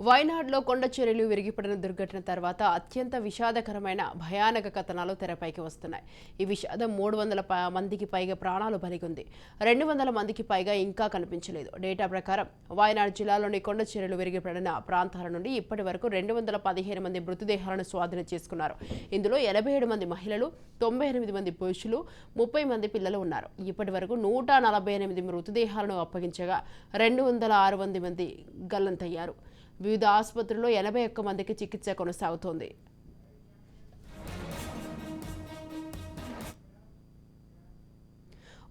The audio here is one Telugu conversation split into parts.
వైనాడ్లో కొండ చర్యలు విరిగిపడిన దుర్ఘటన తర్వాత అత్యంత విషాదకరమైన భయానక కథనాలు తెరపైకి వస్తున్నాయి. ఈ విషాదం మూడు వందల ప- మందికి పైగా ప్రాణాలు బలిగొంది రెండు వందల మందికి పైగా ఇంకా కనిపించలేదు. డేటా ప్రకారం వాయనాడ్ జిల్లాలోని కొండ చర్యలు విరిగిపడిన ప్రాంతాల నుండి ఇప్పటి వరకు రెండు వందల పదిహేను మంది మృతదేహాలను స్వాధీనం చేసుకున్నారు. ఇందులో ఎనభై ఏడు మంది మహిళలు తొంభై ఎనిమిది మంది పురుషులు ముప్పై మంది పిల్లలు ఉన్నారు. ఇప్పటి వరకు నూట నలభై ఎనిమిది మృతదేహాలను అప్పగించగా రెండు వందల ఆరు మంది మంది గల్లంతయ్యారు. వివిధ ఆసుపత్రుల్లో ఎనభై ఒక్క మందికి చికిత్స కొనసాగుతోంది.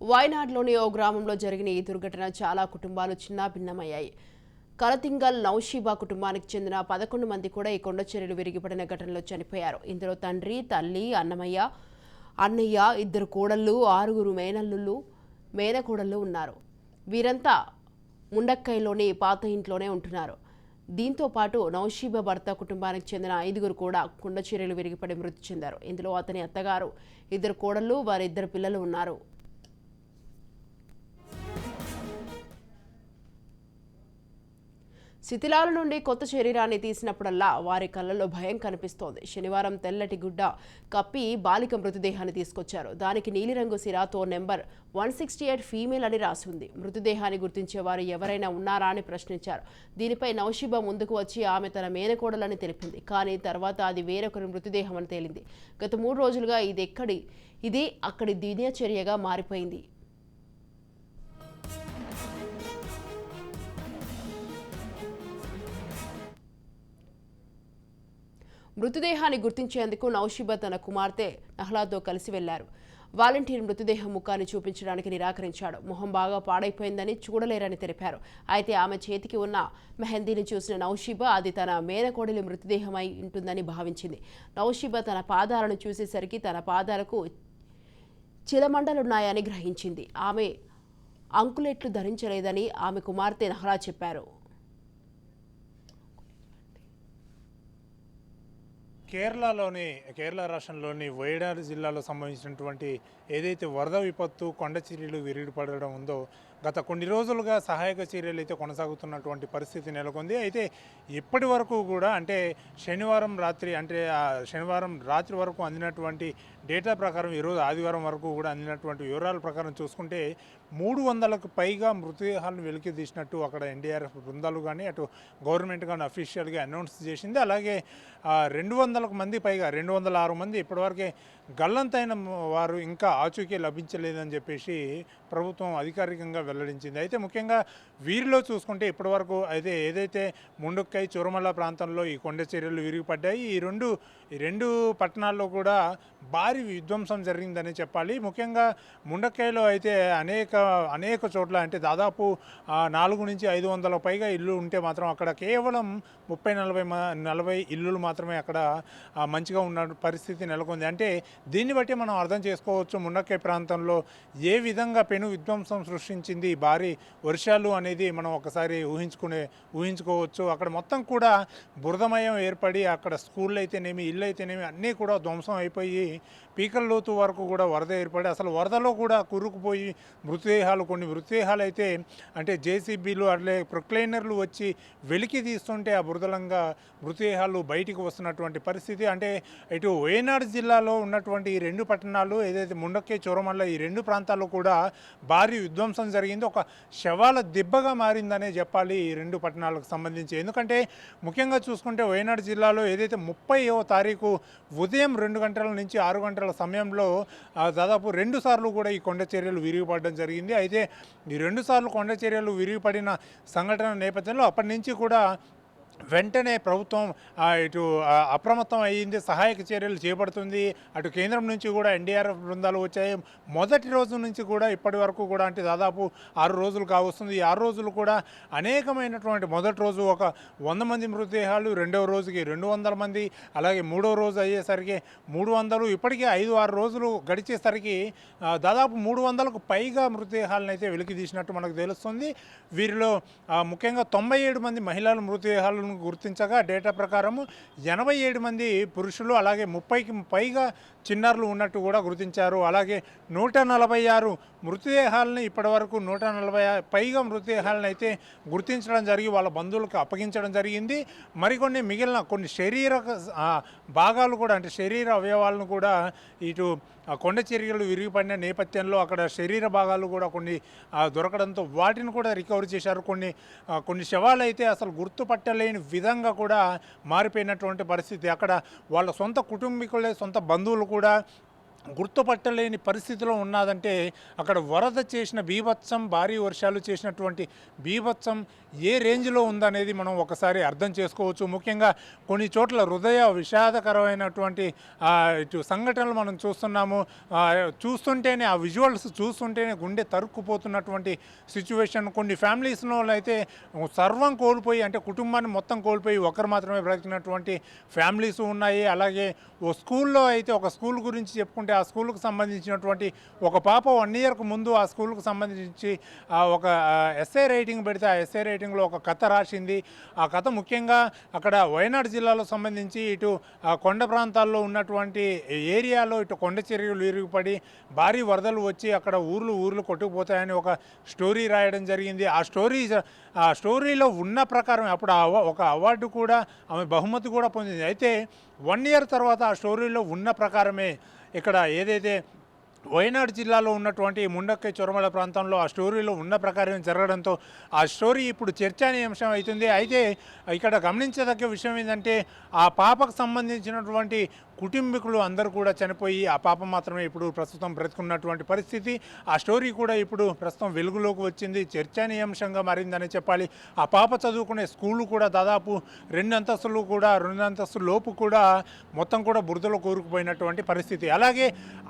వయనాడ్లోని ఓ గ్రామంలో జరిగిన ఈ దుర్ఘటన చాలా కుటుంబాలు చిన్నాభిన్నమయ్యాయి కలతింగల్ నౌషీబా కుటుంబానికి చెందిన పదకొండు మంది కూడా ఈ కొండ చర్యలు విరిగిపడిన ఘటనలో చనిపోయారు. ఇందులో తండ్రి తల్లి అన్నమయ్య అన్నయ్య ఇద్దరు కోడళ్ళు ఆరుగురు మేనల్లుళ్ళు మేనకోడళ్ళు ఉన్నారు. వీరంతా ముండక్కైలోని పాత ఇంట్లోనే ఉంటున్నారు. దీంతో పాటు నౌషీబా భర్త కుటుంబానికి చెందిన ఐదుగురు కూడా కుండ విరిగిపడి మృతి చెందారు. ఇందులో అతని అత్తగారు ఇద్దరు కోడళ్ళు వారి ఇద్దరు పిల్లలు ఉన్నారు. శిథిలాల నుండి కొత్త శరీరాన్ని తీసినప్పుడల్లా వారి కళ్ళల్లో భయం కనిపిస్తోంది. శనివారం తెల్లటి గుడ్డ కప్పి బాలిక మృతదేహాన్ని తీసుకొచ్చారు. దానికి నీలిరంగు సిరాతో number one sixty eight female అని రాసి ఉంది. మృతదేహాన్ని గుర్తించే వారు ఎవరైనా ఉన్నారా అని ప్రశ్నించారు. దీనిపై నౌషిబా ముందుకు వచ్చి ఆమె తన మేనకోడలని తెలిపింది. కానీ తర్వాత అది వేరొకరి మృతదేహం అని తేలింది. గత మూడు రోజులుగా ఇది ఎక్కడి ఇది అక్కడి దినచర్యగా మారిపోయింది. మృతదేహాన్ని గుర్తించేందుకు నౌషిబా తన కుమార్తె నహ్లాతో కలిసి వెళ్ళారు. వాలంటీర్ మృతదేహం ముఖాన్ని చూపించడానికి నిరాకరించాడు. మొహం బాగా పాడైపోయిందని చూడలేరని తెలిపారు. అయితే ఆమె చేతికి ఉన్న మెహందీని చూసిన నౌషిబా అది తన మేనకోడలి మృతదేహమై ఉంటుందని భావించింది. నౌషిబా తన పాదాలను చూసేసరికి తన పాదాలకు చిలమండలున్నాయని గ్రహించింది. ఆమె అంకులెట్లు ధరించలేదని ఆమె కుమార్తె నహ్లా చెప్పారు. కేరళలోని కేరళ రాష్ట్రంలోని వైనాడ్ జిల్లాలో సంబంధించినటువంటి ఏదైతే వరద విపత్తు కొండచిరీలు విరిగిపడడం ఉందో గత కొన్ని రోజులుగా సహాయక చర్యలు అయితే కొనసాగుతున్నటువంటి పరిస్థితి నెలకొంది. అయితే ఇప్పటి వరకు కూడా అంటే శనివారం రాత్రి అంటే శనివారం రాత్రి వరకు అందినటువంటి డేటా ప్రకారం ఈరోజు ఆదివారం వరకు కూడా అందినటువంటి వివరాల ప్రకారం చూసుకుంటే మూడు వందలకు పైగా మృతదేహాలను వెలికి తీసినట్టు అక్కడ ఎన్డీఆర్ఎఫ్ బృందాలు కానీ అటు గవర్నమెంట్ కానీ అఫీషియల్గా అనౌన్స్ చేసింది. అలాగే రెండు వందలకు మంది పైగా రెండు వందల ఆరు మంది ఇప్పటివరకే గల్లంతైన వారు ఇంకా ఆచూకీ లభించలేదని చెప్పేసి ప్రభుత్వం అధికారికంగా వెల్లడించింది. అయితే ముఖ్యంగా వీరిలో చూసుకుంటే ఇప్పటివరకు అయితే ఏదైతే ముండుక్కై చూరమల్ల ప్రాంతంలో ఈ కొండ చర్యలు విరిగిపడ్డాయి. ఈ రెండు ఈ రెండు పట్టణాల్లో కూడా భారీ విధ్వంసం జరిగిందని చెప్పాలి. ముఖ్యంగా ముండక్కైలో అయితే అనేక అనేక చోట్ల అంటే దాదాపు నాలుగు నుంచి ఐదు వందల పైగా ఇల్లు ఉంటే మాత్రం అక్కడ కేవలం ముప్పై నలభై మ- నలభై ఇల్లులు మాత్రమే అక్కడ మంచిగా ఉన్న పరిస్థితి నెలకొంది. అంటే దీన్ని బట్టి మనం అర్థం చేసుకోవచ్చు. ముండక్కై ప్రాంతంలో ఏ విధంగా పెను విధ్వంసం సృష్టించింది? భారీ వర్షాలు అనేది మనం ఒకసారి ఊహించుకునే ఊహించుకోవచ్చు. అక్కడ మొత్తం కూడా బురదమయం ఏర్పడి అక్కడ స్కూళ్ళు అయితేనేమి ఇల్లు అయితేనేమి అన్నీ కూడా ధ్వంసం అయిపోయి పీకల లోతు వరకు కూడా వరద ఏర్పడి అసలు వరదలో కూడా కురుకుపోయి మృతదేహాలు కొన్ని మృతదేహాలు అయితే అంటే జేసీబీలు అట్లే ప్రొక్లైనర్లు వచ్చి వెలికి తీస్తుంటే ఆ బురదలంగా మృతదేహాలు బయటికి వస్తున్నటువంటి పరిస్థితి. అంటే ఇటు వయనాడు జిల్లాలో ఉన్నటువంటి ఈ రెండు పట్టణాలు ఏదైతే ముండక్కే చోరమల్ల ఈ రెండు ప్రాంతాల్లో కూడా భారీ విధ్వంసం జరిగింది. ఒక శవాల దిబ్బగా మారిందనే చెప్పాలి ఈ రెండు పట్టణాలకు సంబంధించి. ఎందుకంటే ముఖ్యంగా చూసుకుంటే వయనాడు జిల్లాలో ఏదైతే ముప్పైవ తారీఖు ఉదయం రెండు గంటల నుంచి ఆరు గంటల సమయంలో దాదాపు రెండు సార్లు కూడా ఈ కొండ చర్యలు విరిగిపడడం జరిగింది. అయితే ఈ రెండు సార్లు కొండ చర్యలు విరిగిపడిన సంఘటన నేపథ్యంలో అప్పటి నుంచి కూడా వెంటనే ప్రభుత్వం ఇటు అప్రమత్తం అయ్యింది సహాయక చర్యలు చేపడుతుంది. అటు కేంద్రం నుంచి కూడా ఎన్డీఆర్ఎఫ్ బృందాలు వచ్చాయి. మొదటి రోజు నుంచి కూడా ఇప్పటి వరకు కూడా అంటే దాదాపు ఆరు రోజులు కావస్తుంది. ఈ ఆరు రోజులు కూడా అనేకమైనటువంటి మొదటి రోజు ఒక వంద మంది మృతదేహాలు రెండవ రోజుకి రెండు వందల మంది అలాగే మూడవ రోజు అయ్యేసరికి మూడు వందలు ఇప్పటికే ఐదు ఆరు రోజులు గడిచేసరికి దాదాపు మూడు వందలకు పైగా మృతదేహాలను అయితే వెలికి తీసినట్టు మనకు తెలుస్తుంది. వీరిలో ముఖ్యంగా తొంభై ఏడు మంది మహిళల మృతదేహాలను గుర్తించగా డేటా ప్రకారము ఎనభై ఏడు మంది పురుషులు అలాగే ముప్పైకి పైగా చిన్నారులు ఉన్నట్టు కూడా గుర్తించారు. అలాగే నూట నలభై ఆరు మృతదేహాలను ఇప్పటివరకు నూట నలభై పైగా మృతదేహాలను అయితే గుర్తించడం జరిగి వాళ్ళ బంధువులకు అప్పగించడం జరిగింది. మరికొన్ని మిగిలిన కొన్ని శరీర భాగాలు కూడా అంటే శరీర అవయవాలను కూడా ఇటు కొండ చర్యలు విరిగిపడిన నేపథ్యంలో అక్కడ శరీర భాగాలు కూడా కొన్ని దొరకడంతో వాటిని కూడా రికవర్ చేశారు. కొన్ని కొన్ని శవాలు అయితే అసలు గుర్తుపట్టలేని విధంగా కూడా మారిపోయినటువంటి పరిస్థితి. అక్కడ వాళ్ళ సొంత కుటుంబీకులే సొంత బంధువులు కూడా గుర్తుపట్టలేని పరిస్థితిలో ఉన్నదంటే అక్కడ వరద చేసిన బీభత్సం భారీ వర్షాలు చేసినటువంటి బీభత్సం ఏ రేంజ్లో ఉందనేది మనం ఒకసారి అర్థం చేసుకోవచ్చు. ముఖ్యంగా కొన్ని చోట్ల హృదయ విషాదకరమైనటువంటి ఇటు సంఘటనలు మనం చూస్తున్నాము. చూస్తుంటేనే ఆ విజువల్స్ చూస్తుంటేనే గుండె తరుక్కుపోతున్నటువంటి సిచ్యువేషన్. కొన్ని ఫ్యామిలీస్లో అయితే సర్వం కోల్పోయి అంటే కుటుంబాన్ని మొత్తం కోల్పోయి ఒకరు మాత్రమే బ్రతికినటువంటి ఫ్యామిలీస్ ఉన్నాయి. అలాగే ఓ స్కూల్లో అయితే ఒక స్కూల్ గురించి చెప్పుకుంటే ఆ స్కూల్కి సంబంధించినటువంటి ఒక పాప వన్ ఇయర్కు ముందు ఆ స్కూల్కు సంబంధించి ఆ, ఒక ఎస్ఏ రైటింగ్ పెడితే ఆ ఎస్ఏ రైటింగ్లో ఒక కథ రాసింది. ఆ కథ ముఖ్యంగా అక్కడ వయనాడు జిల్లాలో సంబంధించి ఇటు ఆ కొండ ప్రాంతాల్లో ఉన్నటువంటి ఏరియాలో ఇటు కొండ చర్యలు విరిగిపడి భారీ వరదలు వచ్చి అక్కడ ఊర్లు ఊర్లు కొట్టుకుపోతాయని ఒక స్టోరీ రాయడం జరిగింది. ఆ స్టోరీ ఆ స్టోరీలో ఉన్న ప్రకారం అప్పుడు ఆ ఒక అవార్డు కూడా ఆమె బహుమతి కూడా పొందింది. అయితే వన్ ఇయర్ తర్వాత ఆ స్టోరీలో ఉన్న ప్రకారమే ఇక్కడ ఏదైతే వయనాడు జిల్లాలో ఉన్నటువంటి ముండక్కి చొరమల ప్రాంతంలో ఆ స్టోరీలో ఉన్న ప్రకారం జరగడంతో ఆ స్టోరీ ఇప్పుడు చర్చానీయాంశం అవుతుంది. అయితే ఇక్కడ గమనించదగ్గ విషయం ఏంటంటే ఆ పాపకు సంబంధించినటువంటి కుటుంబీకులు అందరూ కూడా చనిపోయి ఆ పాప మాత్రమే ఇప్పుడు ప్రస్తుతం బ్రతుకున్నటువంటి పరిస్థితి. ఆ స్టోరీ కూడా ఇప్పుడు ప్రస్తుతం వెలుగులోకి వచ్చింది. చర్చానీయాంశంగా మారిందని చెప్పాలి. ఆ పాప చదువుకునే స్కూళ్ళు కూడా దాదాపు రెండు అంతస్తులు కూడా రెండు అంతస్తుల లోపు కూడా మొత్తం కూడా బురదలో కూరుకుపోయినటువంటి పరిస్థితి. అలాగే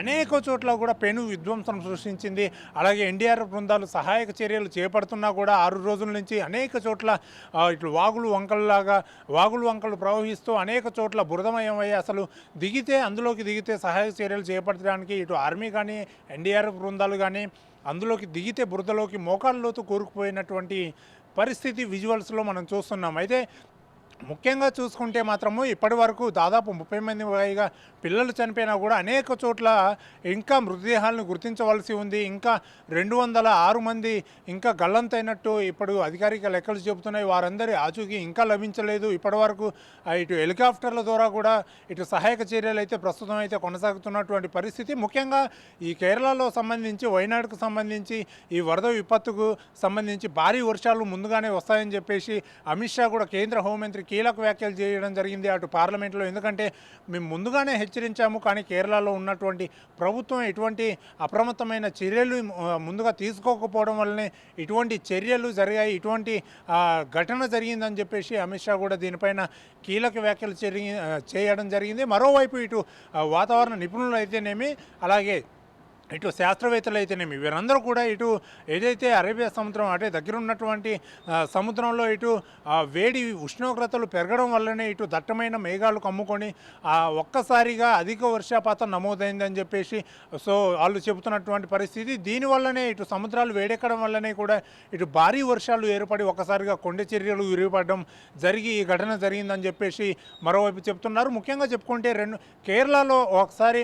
అనేక చోట్ల కూడా పెను విధ్వంసం సృష్టించింది. అలాగే ఎన్డీఆర్ఎఫ్ బృందాలు సహాయక చర్యలు చేపడుతున్నా కూడా ఆరు రోజుల నుంచి అనేక చోట్ల ఇట్లు వాగులు వంకల్లాగా వాగులు వంకలు ప్రవహిస్తూ అనేక చోట్ల బురదమయం అయ్యి అసలు దిగితే అందులోకి దిగితే సహాయక చర్యలు చేపట్టడానికి ఇటు ఆర్మీ కానీ ఎన్డీఆర్ఎఫ్ బృందాలు కానీ అందులోకి దిగితే బురదలోకి మోకాళ్ళలోతు కూరుకుపోయినటువంటి పరిస్థితి విజువల్స్లో మనం చూస్తున్నాం. అయితే ముఖ్యంగా చూసుకుంటే మాత్రము ఇప్పటి వరకు దాదాపు ముప్పై మంది పైగా పిల్లలు చనిపోయినా కూడా అనేక చోట్ల ఇంకా మృతదేహాలను గుర్తించవలసి ఉంది. ఇంకా రెండు వందల ఆరు మంది ఇంకా గల్లంతైనట్టు ఇప్పుడు అధికారిక లెక్కలు చెబుతున్నాయి. వారందరి ఆచూకీ ఇంకా లభించలేదు. ఇప్పటి వరకు ఇటు హెలికాప్టర్ల ద్వారా కూడా ఇటు సహాయక చర్యలు అయితే ప్రస్తుతం అయితే కొనసాగుతున్నటువంటి పరిస్థితి. ముఖ్యంగా ఈ కేరళలో సంబంధించి వైనాడుకు సంబంధించి ఈ వరద విపత్తుకు సంబంధించి భారీ వర్షాలు ముందుగానే వస్తాయని చెప్పేసి అమిత్ షా కూడా కేంద్ర హోంమంత్రి కీలక వ్యాఖ్యలు చేయడం జరిగింది అటు పార్లమెంట్లో. ఎందుకంటే మేము ముందుగానే హెచ్చరించాము కానీ కేరళలో ఉన్నటువంటి ప్రభుత్వం ఎటువంటి అప్రమత్తమైన చర్యలు ముందుగా తీసుకోకపోవడం వల్లనే ఇటువంటి చర్యలు జరిగాయి ఇటువంటి ఘటన జరిగిందని చెప్పేసి అమిత్ షా కూడా దీనిపైన కీలక వ్యాఖ్యలు చేయడం జరిగింది. మరోవైపు ఇటు వాతావరణ నిపుణులు అయితేనేమి అలాగే ఇటు శాస్త్రవేత్తలు అయితేనేమి వీరందరూ కూడా ఇటు ఏదైతే అరేబియా సముద్రం అంటే దగ్గర ఉన్నటువంటి సముద్రంలో ఇటు ఆ, వేడి ఉష్ణోగ్రతలు పెరగడం వల్లనే ఇటు దట్టమైన మేఘాలు కమ్ముకొని ఒక్కసారిగా అధిక వర్షపాతం నమోదైందని చెప్పేసి సో వాళ్ళు చెబుతున్నటువంటి పరిస్థితి. దీనివల్లనే ఇటు సముద్రాలు వేడెక్కడం వల్లనే కూడా ఇటు భారీ వర్షాలు ఏర్పడి ఒక్కసారిగా కొండ చర్యలు విరిగిపడడం జరిగి ఈ ఘటన జరిగిందని చెప్పేసి మరోవైపు చెప్తున్నారు. ముఖ్యంగా చెప్పుకుంటే రెండు కేరళలో ఒకసారి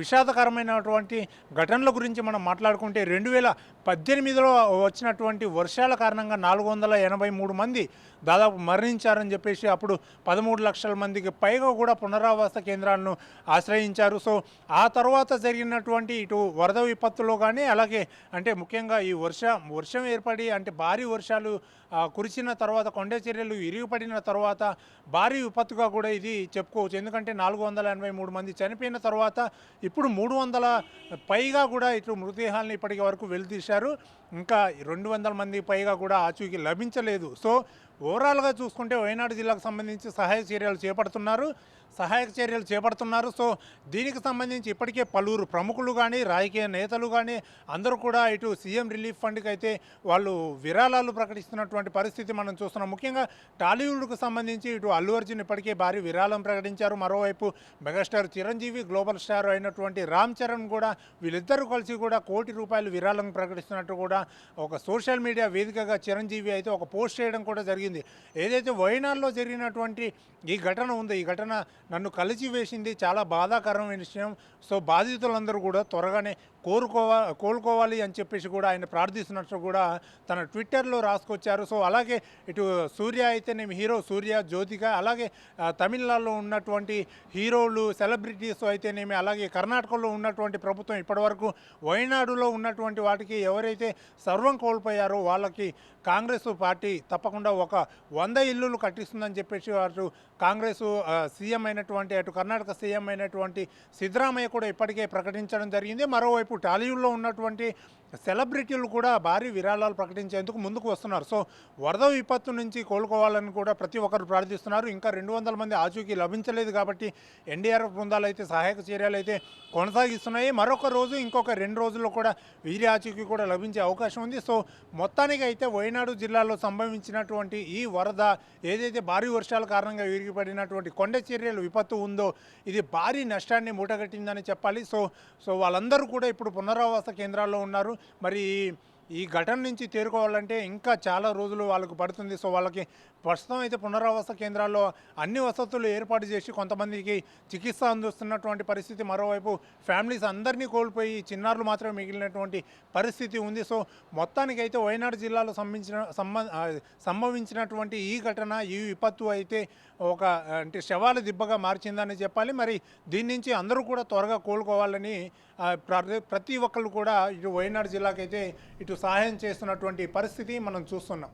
విషాదకరమైనటువంటి ఘటనల గురించి మనం మాట్లాడుకుంటే రెండు వేల పద్దెనిమిదిలో వచ్చినటువంటి వర్షాల కారణంగా నాలుగు వందల ఎనభై మూడు మంది దాదాపు మరణించారని చెప్పేసి అప్పుడు పదమూడు లక్షల మందికి పైగా కూడా పునరావాస కేంద్రాలను ఆశ్రయించారు. సో ఆ తర్వాత జరిగినటువంటి ఇటు వరద విపత్తులో కానీ అలాగే అంటే ముఖ్యంగా ఈ వర్ష వర్షం ఏర్పడి అంటే భారీ వర్షాలు కురిసిన తర్వాత కొండ చర్యలు ఇరిగిపడిన తర్వాత భారీ విపత్తుగా కూడా ఇది చెప్పుకోవచ్చు. ఎందుకంటే నాలుగు వందల ఎనభై మూడు మంది చనిపోయిన తర్వాత ఇప్పుడు మూడు వందల పై పైగా కూడా ఇటు మృతదేహాలను ఇప్పటికి వరకు వెలితీశారు. ఇంకా రెండు వందల మంది పైగా కూడా ఆచూకీ లభించలేదు. సో ఓవరాల్గా చూసుకుంటే వయనాడు జిల్లాకు సంబంధించి సహాయ చర్యలు చేపడుతున్నారు. సహాయక చర్యలు చేపడుతున్నారు. సో దీనికి సంబంధించి ఇప్పటికే పలువురు ప్రముఖులు కానీ రాజకీయ నేతలు కానీ అందరూ కూడా ఇటు సీఎం రిలీఫ్ ఫండ్కి అయితే వాళ్ళు విరాళాలు ప్రకటిస్తున్నటువంటి పరిస్థితి మనం చూస్తున్నాం. ముఖ్యంగా టాలీవుడ్కు సంబంధించి ఇటు అల్లు అర్జున్ ఇప్పటికే భారీ విరాళం ప్రకటించారు. మరోవైపు మెగాస్టార్ చిరంజీవి గ్లోబల్ స్టార్ అయినటువంటి రామ్ చరణ్ కూడా వీళ్ళిద్దరూ కలిసి కూడా కోటి రూపాయలు విరాళం ప్రకటిస్తున్నట్టు కూడా ఒక సోషల్ మీడియా వేదికగా చిరంజీవి అయితే ఒక పోస్ట్ చేయడం కూడా జరిగింది. ఏదైతే వైనాల్లో జరిగినటువంటి ఈ ఘటన ఉందో ఈ ఘటన నన్ను కలిసి వేసింది చాలా బాధాకరమైన విషయం. సో బాధితులందరూ కూడా త్వరగానే కోరుకోవా కోలుకోవాలి అని చెప్పేసి కూడా ఆయన ప్రార్థిస్తున్నట్టు కూడా తన ట్విట్టర్లో రాసుకొచ్చారు. సో అలాగే ఇటు సూర్య అయితేనేమి హీరో సూర్య జ్యోతిక అలాగే తమిళనాడులో ఉన్నటువంటి హీరోలు సెలబ్రిటీస్ అయితేనేమి అలాగే కర్ణాటకలో ఉన్నటువంటి ప్రభుత్వం ఇప్పటివరకు వయనాడులో ఉన్నటువంటి వాటికి ఎవరైతే సర్వం కోల్పోయారో వాళ్ళకి కాంగ్రెస్ పార్టీ తప్పకుండా ఒక వంద ఇల్లులు కట్టిస్తుందని చెప్పేసి వారు కాంగ్రెస్ సీఎం అయినటువంటి అటు కర్ణాటక సీఎం అయినటువంటి సిద్ధరామయ్య కూడా ఇప్పటికే ప్రకటించడం జరిగింది. మరోవైపు టాలీవుడ్లో ఉన్నటువంటి సెలబ్రిటీలు కూడా భారీ విరాళాలు ప్రకటించేందుకు ముందుకు వస్తున్నారు. సో వరద విపత్తు నుంచి కోలుకోవాలని కూడా ప్రతి ఒక్కరు ప్రార్థిస్తున్నారు. ఇంకా రెండు వందల మంది ఆచూకీ లభించలేదు కాబట్టి ఎన్డీఆర్ఎఫ్ బృందాలు అయితే సహాయక చర్యలు అయితే కొనసాగిస్తున్నాయి. మరొక రోజు ఇంకొక రెండు రోజుల్లో కూడా వీరి ఆచూకీ కూడా లభించే అవకాశం ఉంది. సో మొత్తానికి అయితే వయనాడు జిల్లాలో సంభవించినటువంటి ఈ వరద ఏదైతే భారీ వర్షాల కారణంగా విరిగిపడినటువంటి కొండ చర్యలు విపత్తు ఉందో ఇది భారీ నష్టాన్ని మూటగట్టిందని చెప్పాలి. సో సో వాళ్ళందరూ కూడా ఇప్పుడు పునరావాస కేంద్రాల్లో ఉన్నారు. మరి ఈ- ఘటన నుంచి తేరుకోవాలంటే ఇంకా చాలా రోజులు వాళ్ళకు పడుతుంది. సో వాళ్ళకి ప్రస్తుతం అయితే పునరావాస కేంద్రాల్లో అన్ని వసతులు ఏర్పాటు చేసి కొంతమందికి చికిత్స అందిస్తున్నటువంటి పరిస్థితి మరోవైపు ఫ్యామిలీస్ అందరినీ కోల్పోయి చిన్నారులు మాత్రమే మిగిలినటువంటి పరిస్థితి ఉంది. సో మొత్తానికైతే వయనాడు జిల్లాలో సంబంధించిన సంభవించినటువంటి ఈ ఘటన ఈ విపత్తు అయితే ఒక అంటే శవాల దిబ్బగా మార్చిందని చెప్పాలి. మరి దీని నుంచి అందరూ కూడా త్వరగా కోలుకోవాలని ప్రతి ఒక్కళ్ళు కూడా ఇటు వయనాడు జిల్లాకైతే ఇటు సహాయం చేస్తున్నటువంటి పరిస్థితి మనం చూస్తున్నాం.